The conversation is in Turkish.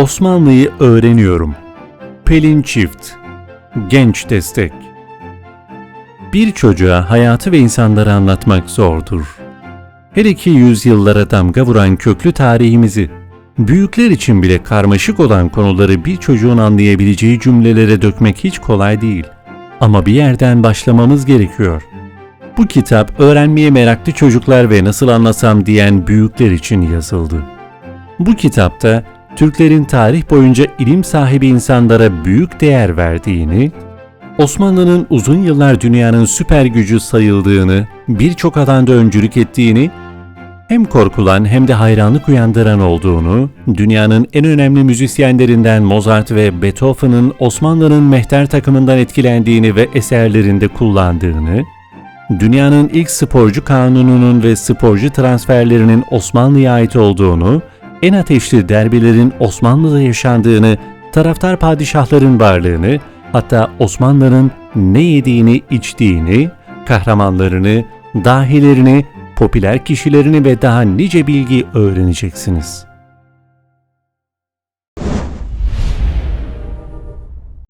Osmanlı'yı öğreniyorum. Pelin Çift Genç Destek Bir çocuğa hayatı ve insanları anlatmak zordur. Her iki yüzyıllara damga vuran köklü tarihimizi, büyükler için bile karmaşık olan konuları bir çocuğun anlayabileceği cümlelere dökmek hiç kolay değil. Ama bir yerden başlamamız gerekiyor. Bu kitap öğrenmeye meraklı çocuklar ve nasıl anlasam diyen büyükler için yazıldı. Bu kitapta Türklerin tarih boyunca ilim sahibi insanlara büyük değer verdiğini, Osmanlı'nın uzun yıllar dünyanın süper gücü sayıldığını, birçok alanda öncülük ettiğini, hem korkulan hem de hayranlık uyandıran olduğunu, dünyanın en önemli müzisyenlerinden Mozart ve Beethoven'ın Osmanlı'nın mehter takımından etkilendiğini ve eserlerinde kullandığını, dünyanın ilk sporcu kanununun ve sporcu transferlerinin Osmanlı'ya ait olduğunu, en ateşli derbilerin Osmanlı'da yaşandığını, taraftar padişahların varlığını, hatta Osmanlı'nın ne yediğini, içtiğini, kahramanlarını, dahilerini, popüler kişilerini ve daha nice bilgi öğreneceksiniz.